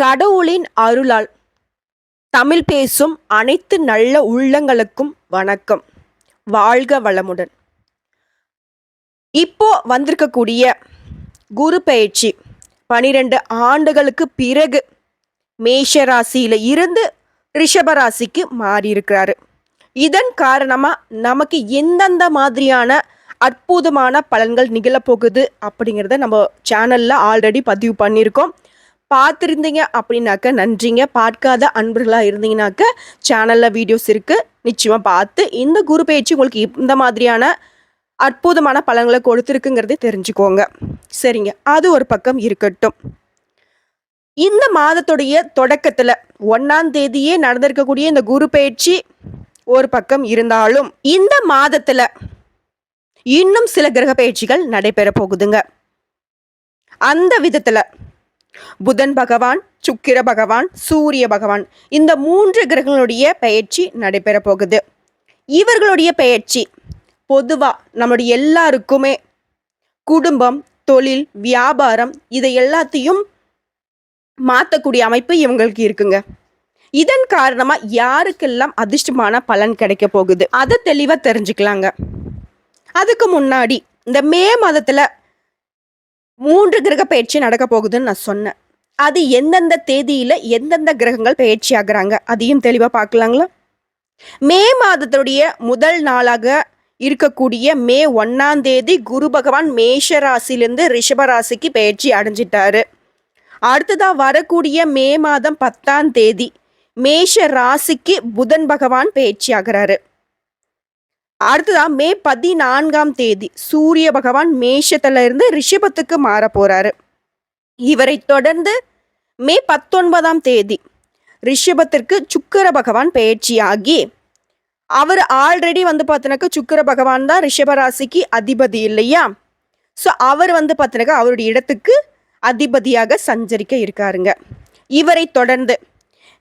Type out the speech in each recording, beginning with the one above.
கடவுளின் அருளால் தமிழ் பேசும் அனைத்து நல்ல உள்ளங்களுக்கும் வணக்கம். வாழ்க வளமுடன். இப்போ வந்திருக்கக்கூடிய குரு பயிற்சி பனிரெண்டு ஆண்டுகளுக்கு பிறகு மேஷ ராசியில இருந்து ரிஷப ராசிக்கு மாறியிருக்கிறாரு. இதன் காரணமாக நமக்கு எந்தெந்த மாதிரியான அற்புதமான பலன்கள் நிகழப்போகுது அப்படிங்கிறத நம்ம சேனலில் ஆல்ரெடி பதிவு பண்ணியிருக்கோம். பார்த்துருந்தீங்க அப்படின்னாக்க நன்றிங்க. பார்க்காத அன்பர்களாக இருந்தீங்கன்னாக்க சேனலில் வீடியோஸ் இருக்குது நிச்சயமாக பார்த்து இந்த குரு பயிற்சி உங்களுக்கு இந்த மாதிரியான அற்புதமான பலன்களை கொடுத்துருக்குங்கிறதை தெரிஞ்சுக்கோங்க. சரிங்க. அது ஒரு பக்கம் இருக்கட்டும். இந்த மாதத்துடைய தொடக்கத்தில் ஒன்றாம் தேதியே நடந்திருக்கக்கூடிய இந்த குரு பயிற்சி ஒரு பக்கம் இருந்தாலும் இந்த மாதத்தில் இன்னும் சில கிரக பயிற்சிகள் நடைபெற போகுதுங்க. அந்த விதத்தில் புதன் பகவான் சுக்கிர பகவான் சூரிய பகவான் இந்த மூன்று கிரகங்களுடைய பயிற்சி நடைபெற போகுது. இவர்களுடைய பயிற்சி பொதுவாக நம்மளுடைய எல்லாருக்குமே குடும்பம் தொழில் வியாபாரம் இதை எல்லாத்தையும் மாற்றக்கூடிய அமைப்பு இவங்களுக்கு இருக்குங்க. இதன் காரணமாக யாருக்கெல்லாம் அதிர்ஷ்டமான பலன் கிடைக்க போகுது? அதை தெளிவாக தெரிஞ்சுக்கலாங்க. அதுக்கு முன்னாடி இந்த மே மாதத்தில் மூன்று கிரக பயிற்சி நடக்க போகுதுன்னு நான் சொன்னேன். அது எந்தெந்த தேதியில எந்தெந்த கிரகங்கள் பயிற்சி ஆகுறாங்க அதையும் தெளிவா பார்க்கலாங்களா? மே மாதத்துடைய முதல் நாளாக இருக்கக்கூடிய மே ஒன்னாம் தேதி குரு பகவான் மேஷ ராசிலேருந்து ரிஷப ராசிக்கு பயிற்சி அடைஞ்சிட்டாரு. அடுத்ததாக வரக்கூடிய மே மாதம் பத்தாம் தேதி மேஷ ராசிக்கு புதன் பகவான் பயிற்சி ஆகிறாரு. அடுத்ததான் மே பதினான்காம் தேதி சூரிய பகவான் மேஷத்துல இருந்து ரிஷபத்துக்கு மாற போறாரு இவரை தொடர்ந்து மே பத்தொன்பதாம் தேதி ரிஷபத்திற்கு சுக்கர பகவான் பயிற்சியாகி அவர் ஆல்ரெடி வந்து பார்த்தினாக்கா சுக்கர பகவான் தான் ரிஷபராசிக்கு அதிபதி இல்லையா? ஸோ அவர் வந்து பார்த்தினாக்கா அவருடைய இடத்துக்கு அதிபதியாக சஞ்சரிக்க இருக்காருங்க. இவரை தொடர்ந்து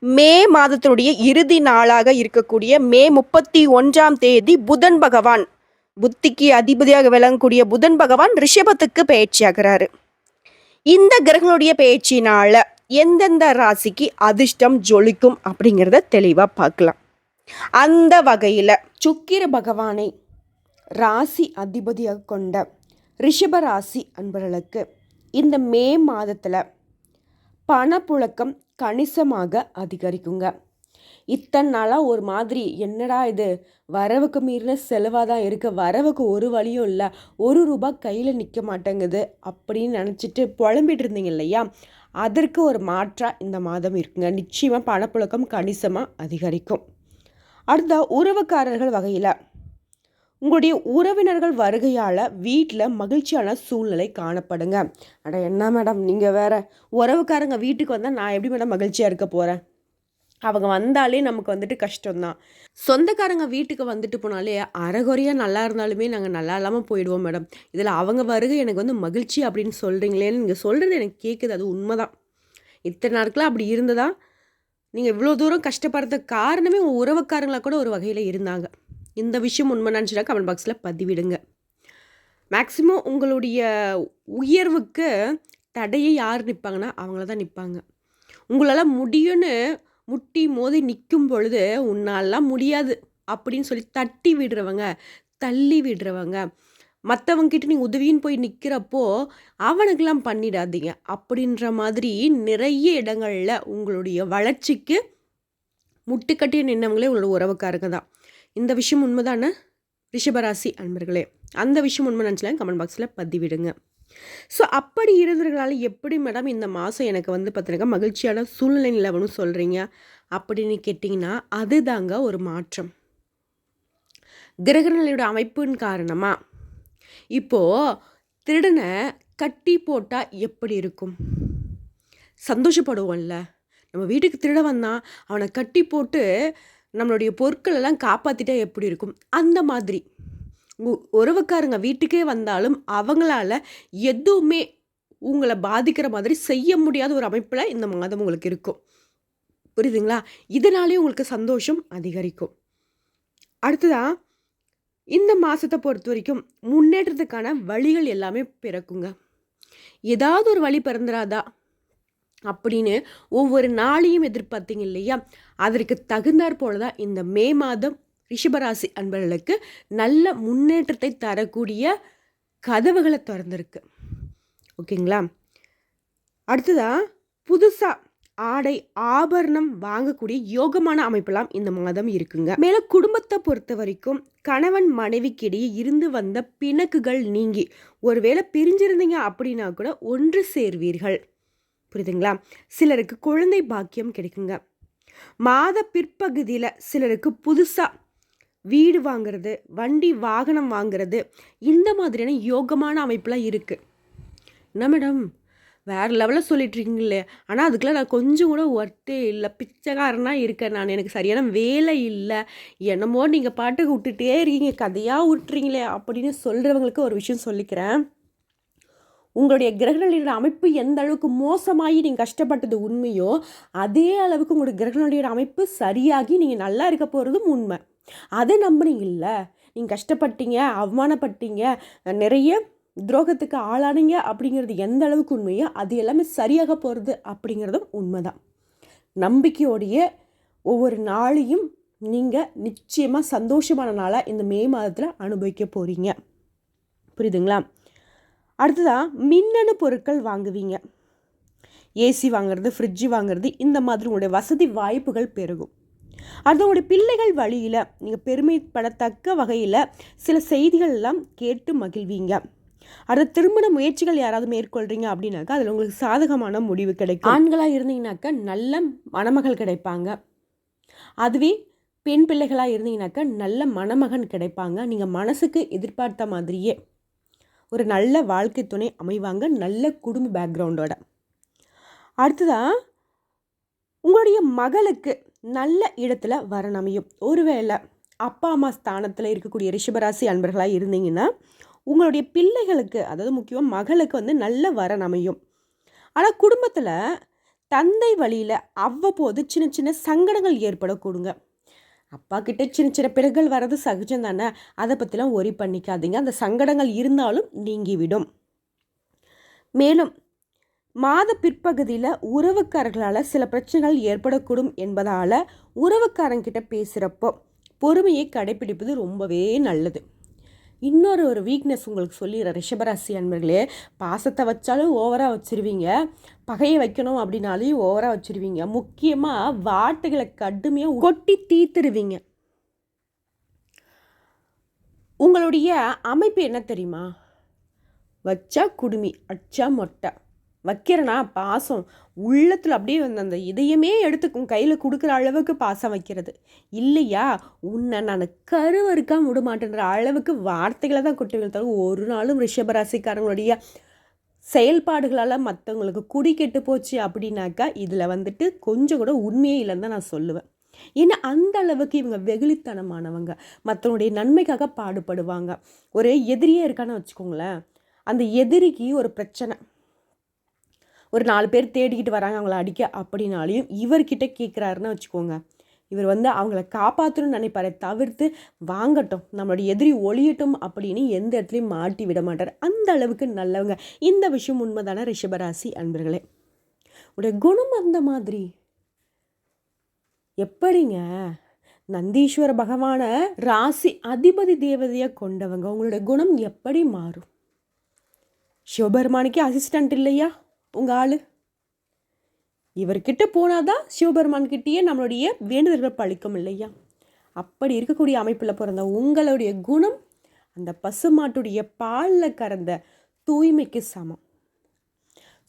மே மாதத்தினுடைய இறுதி நாளாக இருக்கக்கூடிய மே முப்பத்தி ஒன்றாம் தேதி புதன் பகவான் புத்திக்கு அதிபதியாக விளங்கக்கூடிய புதன் பகவான் ரிஷபத்துக்கு பயிற்சியாகிறாரு. இந்த கிரகங்களுடைய பயிற்சினால எந்தெந்த ராசிக்கு அதிர்ஷ்டம் ஜொலிக்கும் அப்படிங்கிறத தெளிவாக பார்க்கலாம். அந்த வகையில் சுக்கிர பகவானை ராசி அதிபதியாக கொண்ட ரிஷப ராசி அன்பர்களுக்கு இந்த மே மாதத்தில் பணப்புழக்கம் கணிசமாக அதிகரிக்குங்க. இத்தனை நாளாக ஒரு மாதிரி என்னடா இது? வரவுக்கு மீறின செலவாக தான் இருக்குது வரவுக்கு ஒரு வழியும் இல்லை. ஒரு ரூபா கையில் நிற்க மாட்டேங்குது அப்படின்னு நினச்சிட்டு புலம்பிட்டு இருந்தீங்க இல்லையா? அதற்கு ஒரு மாற்றாக இந்த மாதம் இருக்குங்க. நிச்சயமாக பணப்புழக்கம் கணிசமாக அதிகரிக்கும். அடுத்த உறவுக்காரர்கள் வகையில் உங்களுடைய உறவினர்கள் வருகையால் வீட்டில் மகிழ்ச்சியான சூழ்நிலை காணப்படுங்க. அட என்ன மேடம்? நீங்கள் வேறு உறவுக்காரங்க வீட்டுக்கு வந்தால் நான் எப்படி மேடம் மகிழ்ச்சியாக இருக்க போகிறேன் அவங்க வந்தாலே நமக்கு வந்துட்டு கஷ்டம்தான். சொந்தக்காரங்க வீட்டுக்கு வந்துட்டு போனாலே அறகுறையாக நல்லா இருந்தாலுமே நாங்கள் நல்லா இல்லாமல் போயிடுவோம் மேடம். இதில் அவங்க வருகை எனக்கு வந்து மகிழ்ச்சி அப்படின்னு சொல்கிறீங்களேன்னு நீங்கள் சொல்கிறது எனக்கு கேட்குது அது உண்மைதான். இத்தனை நாட்களாக அப்படி இருந்ததா? நீங்கள் இவ்வளோ தூரம் கஷ்டப்படுறதுக்கு காரணமே உங்கள் உறவுக்காரங்களாக கூட ஒரு வகையில் இருந்தாங்க. இந்த விஷயம் உண்மை நினச்சினா கமெண்ட் பாக்ஸில் பதிவிடுங்க. மேக்ஸிமம் உங்களுடைய உயர்வுக்கு தடையை யார் நிற்பாங்கன்னா அவங்கள தான் நிற்பாங்க உங்களால் முடியும்னு முட்டி மோதி நிற்கும் பொழுது உன்னாலாம் முடியாது அப்படின்னு சொல்லி தட்டி விடுறவங்க தள்ளி விடுறவங்க மற்றவங்கிட்ட நீங்கள் உதவின்னு போய் நிற்கிறப்போ அவனுக்கெல்லாம் பண்ணிடாதீங்க. அப்படின்ற மாதிரி நிறைய இடங்களில் உங்களுடைய வளர்ச்சிக்கு முட்டுக்கட்டிய நின்னவங்களே உங்களோட உறவுக்காரங்க தான். இந்த விஷயம் உண்மைதானே? ரிஷபராசி அன்பர்களே அந்த விஷயம் உண்மை நினச்சலாம் கமெண்ட் பாக்ஸில் பதிவிடுங்க. ஸோ அப்படி இருந்தவர்களால் எப்படி மேடம் இந்த மாதம் எனக்கு வந்து பார்த்தீங்கன்னா மகிழ்ச்சியான சூழ்நிலை நிலவனும் சொல்கிறீங்க அப்படின்னு கேட்டிங்கன்னா அதுதாங்க ஒரு மாற்றம். கிரகநிலையோட அமைப்பின் காரணமாக இப்போது திருடனை கட்டி போட்டால் எப்படி இருக்கும்? சந்தோஷப்படுவோம்ல. நம்ம வீட்டுக்கு திருட வந்தான் அவனை கட்டி போட்டு நம்மளுடைய பொருட்களெல்லாம் காப்பாற்றிட்டா எப்படி இருக்கும்? அந்த மாதிரி. உறவுக்காரங்க வீட்டுக்கே வந்தாலும் அவங்களால எதுவுமே உங்களை பாதிக்கிற மாதிரி செய்ய முடியாத ஒரு அமைப்பில் இந்த மாதம் உங்களுக்கு இருக்கும். புரியுதுங்களா? இதனாலே உங்களுக்கு சந்தோஷம் அதிகரிக்கும். அடுத்ததான் இந்த மாதத்தை பொறுத்த வரைக்கும் முன்னேற்றத்துக்கான வழிகள் எல்லாமே பிறக்குங்க. ஏதாவது ஒரு வழி பிறந்துடாதா அப்படின்னு ஒவ்வொரு நாளையும் எதிர்பார்த்தீங்க இல்லையா? அதற்கு தகுந்தாற் போல தான் இந்த மே மாதம் ரிஷபராசி அன்பர்களுக்கு நல்ல முன்னேற்றத்தை தரக்கூடிய கதவுகளை திறந்திருக்கு. ஓகேங்களா? அடுத்ததாக புதுசாக ஆடை ஆபரணம் வாங்கக்கூடிய யோகமான அமைப்பெல்லாம் இந்த மாதம் இருக்குங்க. மேலே குடும்பத்தை பொறுத்த வரைக்கும் கணவன் மனைவிக்கிடையே இருந்து வந்த பிணக்குகள் நீங்கி ஒருவேளை பிரிஞ்சிருந்தீங்க அப்படின்னா கூட ஒன்று சேர்வீர்கள். புரியுதுங்களா? சிலருக்கு குழந்தை பாக்கியம் கிடைக்குங்க. மாத பிற்பகுதியில் சிலருக்கு புதுசாக வீடு வாங்குறது வண்டி வாகனம் வாங்கிறது இந்த மாதிரியான யோகமான அமைப்புலாம் இருக்குது என்ன மேடம்? வேறு லெவலில் சொல்லிட்டுருக்கீங்களே ஆனால் அதுக்கெல்லாம் நான் கொஞ்சம் கூட ஒர்த்தே இல்லை. பிச்சைக்காரனாக இருக்கேன் நான். எனக்கு சரியான வேலை இல்லை. என்னமோ நீங்கள் பாட்டுக்கு விட்டுட்டே இருக்கீங்க. கதையாக விட்டுறீங்களே அப்படின்னு சொல்கிறவங்களுக்கு ஒரு விஷயம் சொல்லிக்கிறேன். உங்களுடைய கிரகநிலையோட அமைப்பு எந்த அளவுக்கு மோசமாகி நீங்கள் கஷ்டப்பட்டது உண்மையோ அதே அளவுக்கு உங்களுடைய கிரகநிலையோட அமைப்பு சரியாகி நீங்கள் நல்லா இருக்க போகிறதும் உண்மை. அதை நம்புனீங்கல்ல? நீங்கள் கஷ்டப்பட்டீங்க அவமானப்பட்டீங்க நிறைய துரோகத்துக்கு ஆளானீங்க அப்படிங்கிறது எந்த அளவுக்கு உண்மையோ அது எல்லாமே சரியாக போகிறது அப்படிங்கிறதும் உண்மைதான். நம்பிக்கையோடைய ஒவ்வொரு நாளையும் நீங்கள் நிச்சயமாக சந்தோஷமான நாளாக இந்த மே மாதத்தில் அனுபவிக்க போகிறீங்க புரியுதுங்களா? அடுத்ததாக மின்னணு பொருட்கள் வாங்குவீங்க. ஏசி வாங்குறது ஃப்ரிட்ஜு வாங்குறது இந்த மாதிரி உங்களுடைய வசதி வாய்ப்புகள் பெருகும். அது உங்களுடைய பிள்ளைகள் வழியில் நீங்கள் பெருமைப்படத்தக்க வகையில் சில செய்திகள் எல்லாம் கேட்டு மகிழ்வீங்க. அடுத்த திருமண முயற்சிகள் யாராவது மேற்கொள்கிறீங்க அப்படின்னாக்கா அதில் உங்களுக்கு சாதகமான முடிவு கிடைக்கும். ஆண்களாக இருந்தீங்கன்னாக்கா நல்ல மணமகள் கிடைப்பாங்க. அதுவே பெண் பிள்ளைகளாக இருந்தீங்கன்னாக்கா நல்ல மணமகன் கிடைப்பாங்க. நீங்கள் மனசுக்கு எதிர்பார்த்த மாதிரியே. ஒரு நல்ல வாழ்க்கை துணை அமைவாங்க நல்ல குடும்ப பேக்ரவுண்டோட அடுத்ததாக உங்களுடைய மகளுக்கு நல்ல இடத்துல வரன் அமையும். ஒருவேளை அப்பா அம்மா ஸ்தானத்தில் இருக்கக்கூடிய ரிஷபராசி அன்பர்களாக இருந்தீங்கன்னா உங்களுடைய பிள்ளைகளுக்கு அதாவது முக்கியமாக மகளுக்கு வந்து நல்ல வரன் அமையும். ஆனால் குடும்பத்தில் தந்தை வழியில் அவ்வப்போது சின்ன சின்ன சங்கடங்கள் ஏற்படக்கூடுங்க. அப்பா கிட்ட சின்ன சின்ன பிறகுகள் வர்றது சகஜம் தானே அதை பற்றிலாம் ஒரி பண்ணிக்காதீங்க. அந்த சங்கடங்கள் இருந்தாலும் நீங்கிவிடும். மேலும் மாத பிற்பகுதியில் உறவுக்காரர்களால் சில பிரச்சனைகள் ஏற்படக்கூடும் என்பதால் உறவுக்காரங்கிட்ட பேசுகிறப்போ பொறுமையை கடைபிடிப்பது ரொம்பவே நல்லது. இன்னொரு ஒரு வீக்னஸ் உங்களுக்கு சொல்லிடுறேன். ரிஷபராசி அன்பர்களே பாசத்தை வச்சாலும் ஓவராக வச்சுருவீங்க. பகையை வைக்கணும் அப்படின்னாலையும் ஓவராக வச்சுருவீங்க. முக்கியமாக வாட்டுகளை கடுமையாக கொட்டி தீத்துருவீங்க உங்களுடைய அமைப்பு என்ன தெரியுமா? வச்சா குடுமி அச்சா மொட்டை. வைக்கிறனா? பாசம். உள்ளத்தில் அப்படியே வந்து அந்த இதையுமே எடுத்துக்கும். கையில் கொடுக்குற அளவுக்கு பாசம் வைக்கிறது. இல்லையா? உன்னை நான் கருவறுக்காம விட மாட்டேன்ற அளவுக்கு வார்த்தைகளை தான் கொட்டி தவிர ஒரு நாளும் ரிஷபராசிக்காரங்களுடைய செயல்பாடுகளால் மற்றவங்களுக்கு குடி கெட்டு போச்சு அப்படின்னாக்கா இதில் வந்துட்டு கொஞ்சம் கூட உண்மையே இல்லைன்னு தான் நான் சொல்லுவேன். ஏன்னா அந்த அளவுக்கு இவங்க வெகுளித்தனமானவங்க. மற்றவங்களுடைய நன்மைக்காக பாடுபடுவாங்க. ஒரு எதிரியே இருக்கான்னு வச்சுக்கோங்களேன். அந்த எதிரிக்கு ஒரு பிரச்சனை. ஒரு நாலு பேர் தேடிக்கிட்டு வராங்க அவங்கள அடிக்க அப்படின்னாலையும் இவர்கிட்ட கேட்குறாருன்னு வச்சுக்கோங்க. இவர் வந்து அவங்கள காப்பாற்றணும்னு நினைப்பாரு தவிர்த்து வாங்கட்டும். நம்மளுடைய எதிரி ஒளியட்டும் அப்படின்னு எந்த இடத்துலையும் மாட்டி விட மாட்டார். அந்த அளவுக்கு நல்லவங்க. இந்த விஷயம் உண்மைதான ரிஷபராசி அன்பர்களே? உடைய குணம் அந்த மாதிரி. எப்படிங்க? நந்தீஸ்வர பகவான ராசி அதிபதி தேவதையை கொண்டவங்க. உங்களுடைய குணம் எப்படி மாறும்? சிவபெருமானுக்கே அசிஸ்டண்ட் இல்லையா? உங்கள் ஆள்? இவர்கிட்ட போனால் தான் சிவபெருமான் கிட்டேயே நம்மளுடைய வேண்டுதல்கள் பழிக்கும் இல்லையா? அப்படி இருக்கக்கூடிய அமைப்பில் பிறந்த உங்களுடைய குணம் அந்த பசுமாட்டுடைய பாலில் கறந்த தூய்மைக்கு சமம்.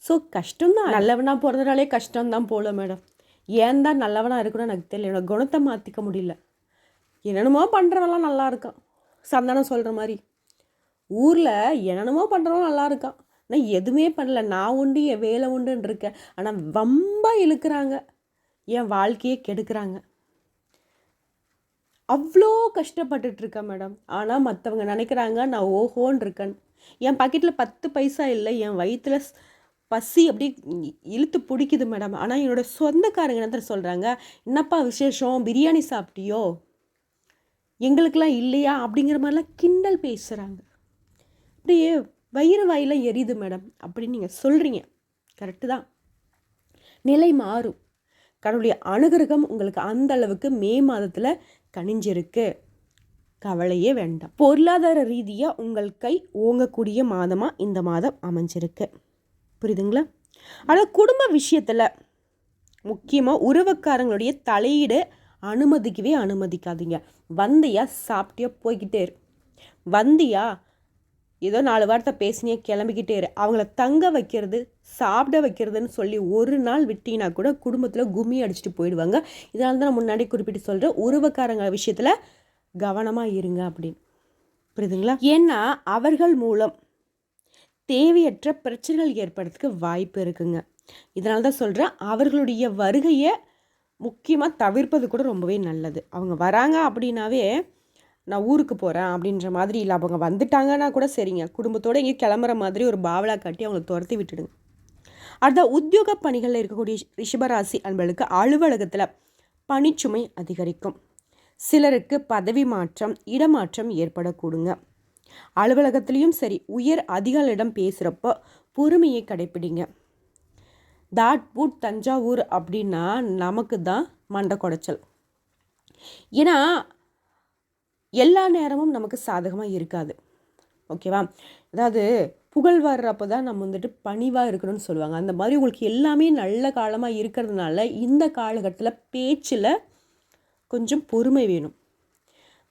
ஸோ கஷ்டம்தான். நல்லவனாக பிறந்தனாலே கஷ்டம்தான் போல மேடம். ஏன் தான் நல்லவனாக இருக்கணும்னு எனக்கு தெரியல. என்னோடய குணத்தை மாற்றிக்க முடியல. என்னென்னமோ பண்ணுறவெல்லாம் நல்லா இருக்கான். சந்தானம் சொல்கிற மாதிரி. ஊரில் என்னென்னமோ பண்ணுறவன் நல்லா இருக்கான். நான் எதுவுமே பண்ணல. நான் உண்டு என் வேலை உண்டுன்னு இருக்கேன். ஆனால் வம்பாக இழுக்கிறாங்க. என் வாழ்க்கையே கெடுக்கிறாங்க. அவ்வளோ கஷ்டப்பட்டுட்ருக்கேன் மேடம். ஆனால் மற்றவங்க நினைக்கிறாங்க நான் ஓஹோன்னு இருக்கேன். என் பாக்கெட்டில் பத்து பைசா இல்லை. என் வயிற்றில் பசி அப்படி இழுத்து பிடிக்குது மேடம். ஆனால் என்னோட சொந்தக்காரங்க என்ன சொல்கிறாங்க என்னப்பா விசேஷம்? பிரியாணி சாப்பிட்டியோ? எங்களுக்கெல்லாம் இல்லையா? அப்படிங்கிற மாதிரிலாம் கிண்டல் பேசுகிறாங்க அப்படியே வயிறு வாயில் எரியுது மேடம் அப்படின்னு நீங்கள் சொல்கிறீங்க கரெக்டு தான். நிலை மாறும். கடவுளுடைய அனுகிரகம் உங்களுக்கு அந்த அளவுக்கு மே மாதத்தில் கனிஞ்சிருக்கு. கவலையே வேண்டாம். பொருளாதார ரீதியாக உங்கள் கை ஓங்கக்கூடிய மாதமாக இந்த மாதம் அமைஞ்சிருக்கு. புரியுதுங்களா? ஆனால் குடும்ப விஷயத்தில் முக்கியமாக உறவுக்காரங்களுடைய தலையீடு அனுமதிக்கவே அனுமதிக்காதீங்க. வந்தியா சாப்பிட்டியா போய்கிட்டே இரு. வந்தியா ஏதோ நாலு வார்த்தை பேசினியே கிளம்பிக்கிட்டே இரு. அவங்கள தங்க வைக்கிறது சாப்பிட வைக்கிறதுன்னு சொல்லி ஒரு நாள் விட்டீங்கன்னா கூட குடும்பத்தில் கும்மி அடிச்சுட்டு போயிடுவாங்க. இதனால தான் நான் முன்னாடி குறிப்பிட்டு சொல்கிறேன் உறவுக்காரங்க விஷயத்தில் கவனமாக இருங்க அப்படின்னு. புரியுதுங்களா? ஏன்னா அவர்கள் மூலம் தேவையற்ற பிரச்சனைகள் ஏற்படுறதுக்கு வாய்ப்பு இருக்குங்க. இதனால தான் சொல்கிறேன் அவர்களுடைய வருகையை முக்கியமாக தவிர்ப்பது கூட ரொம்பவே நல்லது. அவங்க வராங்க அப்படின்னாவே நான் ஊருக்கு போகிறேன் அப்படின்ற மாதிரி இல்லை. அவங்க வந்துட்டாங்கன்னா கூட சரிங்க. குடும்பத்தோடு எங்கேயும் கிளம்புற மாதிரி ஒரு பாவலா கட்டி அவங்களை துரத்தி விட்டுடுங்க. அடுத்த உத்தியோக பணிகளில் இருக்கக்கூடிய ரிஷபராசி அன்பர்களுக்கு அலுவலகத்தில் பணிச்சுமை அதிகரிக்கும். சிலருக்கு பதவி மாற்றம் இடமாற்றம் ஏற்படக்கூடுங்க. அலுவலகத்துலேயும் சரி உயர் அதிகாரிடம் பேசுகிறப்போ பொறுமையை கடைப்பிடிங்க. தாட்பூட் தஞ்சாவூர் அப்படின்னா நமக்கு தான் மண்டை குடைச்சல். ஏன்னா எல்லா நேரமும் நமக்கு சாதகமாக இருக்காது. ஓகேவா? அதாவது புகழ் வர்றப்போ தான் நம்ம வந்துட்டு பணிவாக இருக்கணும்னு சொல்லுவாங்க. அந்த மாதிரி உங்களுக்கு எல்லாமே நல்ல காலமாக இருக்கிறதுனால இந்த காலகட்டத்தில் பேச்சில் கொஞ்சம் பொறுமை வேணும்.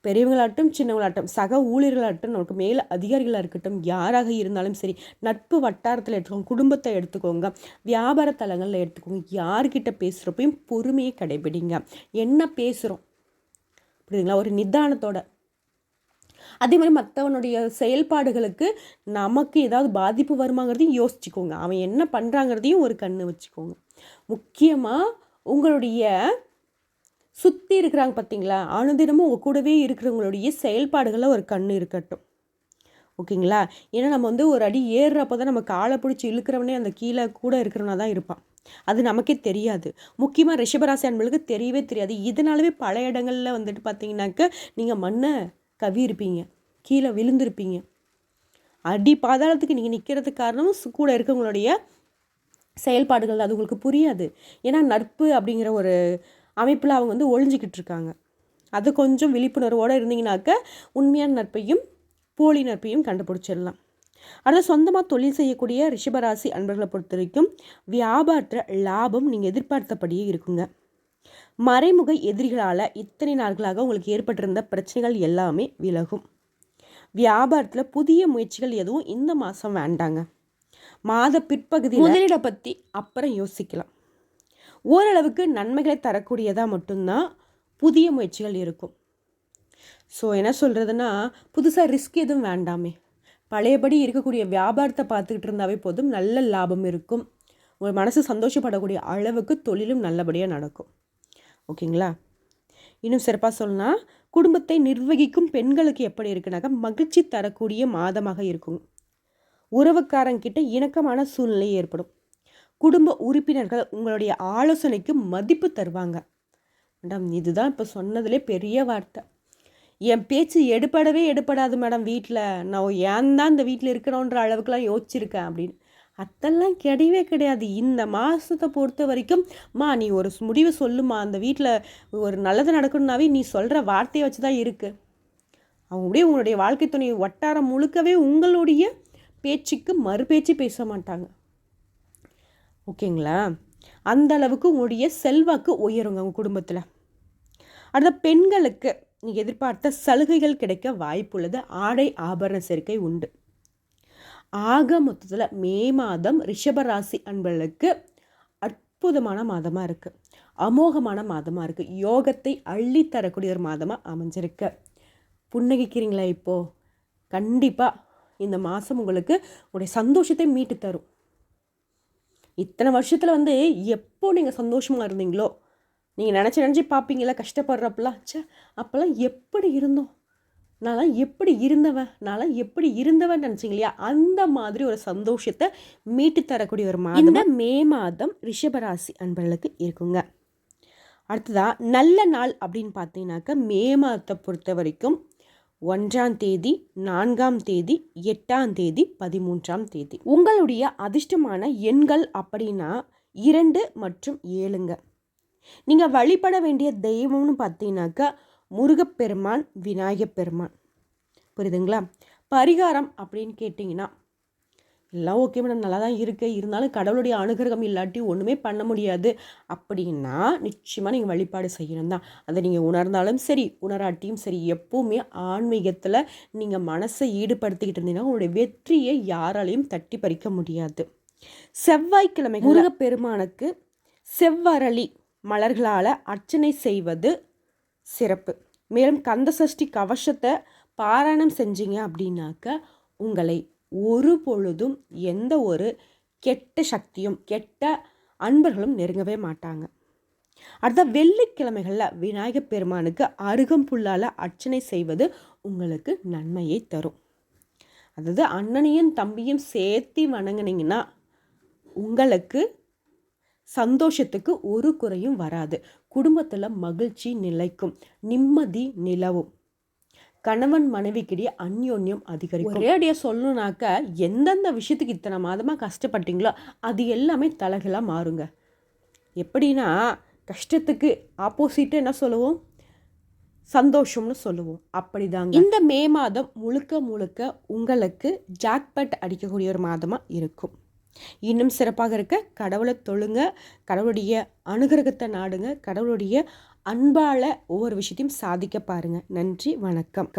பெரியவங்களாட்டும் சின்னவங்களாட்டும் சக ஊழியர்களாகட்டும் நமக்கு மேல் அதிகாரிகளாக இருக்கட்டும் யாராக இருந்தாலும் சரி நட்பு வட்டாரத்தில் எடுத்துக்கோங்க குடும்பத்தை எடுத்துக்கோங்க வியாபார தலங்களில் எடுத்துக்கோங்க யார்கிட்ட பேசுகிறப்பையும் பொறுமையை கடைபிடிங்க. என்ன பேசுகிறோம் புரியுதுங்களா? ஒரு நிதானத்தோட. அதே மாதிரி மற்றவனுடைய செயல்பாடுகளுக்கு நமக்கு ஏதாவது பாதிப்பு வருமாங்கிறதையும் யோசிச்சுக்கோங்க. அவன் என்ன பண்ணுறாங்கிறதையும் ஒரு கண்ணு வச்சுக்கோங்க. முக்கியமாக உங்களுடைய சுற்றி இருக்கிறாங்க பார்த்தீங்களா அனுதினமும் உங்கள் கூடவே இருக்கிறவங்களுடைய செயல்பாடுகளில் ஒரு கண் இருக்கட்டும். ஓகேங்களா? ஏன்னா நம்ம வந்து ஒரு அடி ஏறுறப்போ தான் நம்ம காலை பிடிச்சி இழுக்கிறவனே அந்த கீழே கூட இருக்கிறவனா தான் இருப்பான். அது நமக்கே தெரியாது. முக்கியமாக ரிஷபராசி அன்பர்களுக்கு தெரியவே தெரியாது. இதனாலவே பல இடங்களில் வந்துட்டு பார்த்தீங்கன்னாக்க நீங்கள் மண்ணை கவி இருப்பீங்க. கீழே விழுந்திருப்பீங்க. அடி பாதாளத்துக்கு நீங்கள் நிற்கிறதுக்கு காரணம் கூட இருக்கவங்களுடைய செயல்பாடுகள். அது உங்களுக்கு புரியாது. ஏன்னா நட்பு அப்படிங்கிற ஒரு அமைப்பில் அவங்க வந்து ஒழிஞ்சிக்கிட்டு இருக்காங்க. அது கொஞ்சம் விழிப்புணர்வோடு இருந்தீங்கனாக்க உண்மையான நட்பையும் போலி நட்பையும் கண்டுபிடிச்சிடலாம். அடுத்து சொந்தமாக தொழில் செய்யக்கூடிய ரிஷபராசி அன்பர்களை பொறுத்த வரைக்கும் வியாபாரத்தில் லாபம் நீங்கள் எதிர்பார்த்தபடியே இருக்குங்க. மறைமுக எதிரிகளால் இத்தனை நாட்களாக உங்களுக்கு ஏற்பட்டிருந்த பிரச்சனைகள் எல்லாமே விலகும். வியாபாரத்தில் புதிய முயற்சிகள் எதுவும் இந்த மாதம் வேண்டாங்க. மாத பிற்பகுதி முதலீடை பற்றி அப்புறம் யோசிக்கலாம். ஓரளவுக்கு நன்மைகளை தரக்கூடியதாக மட்டும்தான் புதிய முயற்சிகள் இருக்கும். ஸோ என்ன சொல்கிறதுனா புதுசாக ரிஸ்க் எதுவும் வேண்டாமே. பழையபடி இருக்கக்கூடிய வியாபாரத்தை பார்த்துக்கிட்டு இருந்தாவே போதும். நல்ல லாபம் இருக்கும். உங்கள் மனசு சந்தோஷப்படக்கூடிய அளவுக்கு தொழிலும் நல்லபடியாக நடக்கும். ஓகேங்களா? இன்னும் சிறப்பாக சொல்லணும்னா குடும்பத்தை நிர்வகிக்கும் பெண்களுக்கு எப்படி இருக்குனாக்கா மகிழ்ச்சி தரக்கூடிய மாதமாக இருக்கும். உறவுக்காரங்கிட்ட இணக்கமான சூழ்நிலை ஏற்படும். குடும்ப உறுப்பினர்கள் உங்களுடைய ஆலோசனைக்கு மதிப்பு தருவாங்க. மேடம் இதுதான் இப்போ சொன்னதுலே பெரிய வார்த்தை. என் பேச்சு எடுபடவே எடுபடாது மேடம் வீட்டில் நான் ஏன் தான் இந்த வீட்டில் இருக்கிறோன்ற அளவுக்குலாம் யோசிச்சிருக்கேன் அப்படின்னு. அதெல்லாம் கிடையவே கிடையாது. இந்த மாதத்தை பொறுத்த வரைக்கும் மா நீ ஒரு முடிவு சொல்லுமா. அந்த வீட்டில் ஒரு நல்லது நடக்கணும்னாவே நீ சொல்கிற வார்த்தையை வச்சு தான் இருக்குது அவங்க அப்படியே உங்களுடைய வாழ்க்கை துணை வட்டாரம் முழுக்கவே உங்களுடைய பேச்சுக்கு மறுபேச்சு பேச மாட்டாங்க. ஓகேங்களா? அந்த அளவுக்கு உங்களுடைய செல்வாக்கு உயருங்க உங்கள் குடும்பத்தில். அடுத்த பெண்களுக்கு எதிர்பார்த்த சலுகைகள் கிடைக்க வாய்ப்புள்ளது. ஆடை ஆபரண சேர்க்கை உண்டு. ஆக மொத்தத்தில் மே மாதம் ரிஷபராசி அன்பர்களுக்கு அற்புதமான மாதமாக இருக்குது அமோகமான மாதமாக இருக்குது யோகத்தை அள்ளி தரக்கூடிய ஒரு மாதமாக அமைஞ்சிருக்கு. புன்னகிக்கிறீங்களா இப்போது கண்டிப்பாக இந்த மாதம் உங்களுக்கு உங்களுடைய சந்தோஷத்தை மீட்டு தரும். இத்தனை வருஷத்தில் வந்து எப்போ நீங்கள் சந்தோஷமாக இருந்தீங்களோ நீங்கள் நினச்சி நினச்சி பார்ப்பீங்களா கஷ்டப்படுறப்பெல்லாம். ச்சே அப்போல்லாம் எப்படி இருந்தோம்? நான்லாம் எப்படி இருந்தவன்? நான்லாம் எப்படி இருந்தவன் நினச்சிங்க இல்லையா அந்த மாதிரி ஒரு சந்தோஷத்தை மீட்டு தரக்கூடிய ஒரு மாதம் இந்த மே மாதம் ரிஷபராசி அன்பர்களுக்கு இருக்குங்க. அடுத்ததாக நல்ல நாள் அப்படின்னு பார்த்தீங்கன்னாக்கா மே மாதத்தை பொறுத்த வரைக்கும் ஒன்றாம் தேதி நான்காம் தேதி எட்டாம் தேதி பதிமூன்றாம் தேதி. உங்களுடைய அதிர்ஷ்டமான எண்கள் அப்படின்னா இரண்டு மற்றும் ஏழுங்க. நீங்கள் வழிபட வேண்டிய தெய்வம்னு பார்த்தீங்கன்னாக்கா முருகப்பெருமான் விநாயகப் பெருமான். புரியுதுங்களா? பரிகாரம் அப்படின்னு கேட்டிங்கன்னா எல்லாம் ஓகே மேடம் நல்லா தான் இருக்குது இருந்தாலும் கடவுளுடைய அனுகிரகம் இல்லாட்டி ஒன்றுமே பண்ண முடியாது. அப்படின்னா நிச்சயமாக நீங்கள் வழிபாடு செய்யணும் தான். அதை நீங்கள் உணர்ந்தாலும் சரி உணராட்டியும் சரி எப்போவுமே ஆன்மீகத்தில் நீங்கள் மனசை ஈடுபடுத்திக்கிட்டு இருந்தீங்கன்னா உங்களுடைய வெற்றியை யாராலையும் தட்டி பறிக்க முடியாது. செவ்வாய்க்கிழமை முருகப்பெருமானுக்கு செவ்வரளி மலர்களால் அர்ச்சனை செய்வது சிறப்பு. மேலும் கந்தசஷ்டி கவசத்தை பாராயணம் செஞ்சீங்க அப்படின்னாக்க உங்களை ஒரு பொழுதும் எந்த ஒரு கெட்ட சக்தியும் கெட்ட அன்பர்களும் நெருங்கவே மாட்டாங்க. அடுத்த வெள்ளிக்கிழமைகளில் விநாயகப் பெருமானுக்கு அருகம்புல்லால் அர்ச்சனை செய்வது உங்களுக்கு நன்மையை தரும். அதாவது அண்ணனையும் தம்பியும் சேர்த்து வணங்குனீங்கன்னா உங்களுக்கு சந்தோஷத்துக்கு ஒரு குறையும் வராது. குடும்பத்தில் மகிழ்ச்சி நிலைக்கும். நிம்மதி நிலவும். கணவன் மனைவிக்கிடையே அந்யோன்யம் அதிகரிக்கும். ஒரே அடியாக சொல்லணுனாக்க எந்தெந்த விஷயத்துக்கு இத்தனை மாதமாக கஷ்டப்பட்டீங்களோ அது எல்லாமே தலைகளாக மாறுங்க. எப்படின்னா கஷ்டத்துக்கு ஆப்போசிட்டு என்ன சொல்லுவோம்? சந்தோஷம்னு சொல்லுவோம். அப்படிதாங்க. இந்த மே மாதம் முழுக்க முழுக்க உங்களுக்கு ஜாக்பட் அடிக்கக்கூடிய ஒரு மாதமாக இருக்கும். இன்னும் சிறப்பாக இருக்க கடவுளை தொழுங்க கடவுளுடைய அனுகிரகத்தை நாடுங்க கடவுளுடைய அன்பால் ஒவ்வொரு விஷயத்தையும் சாதிக்க பாருங்க. நன்றி வணக்கம்.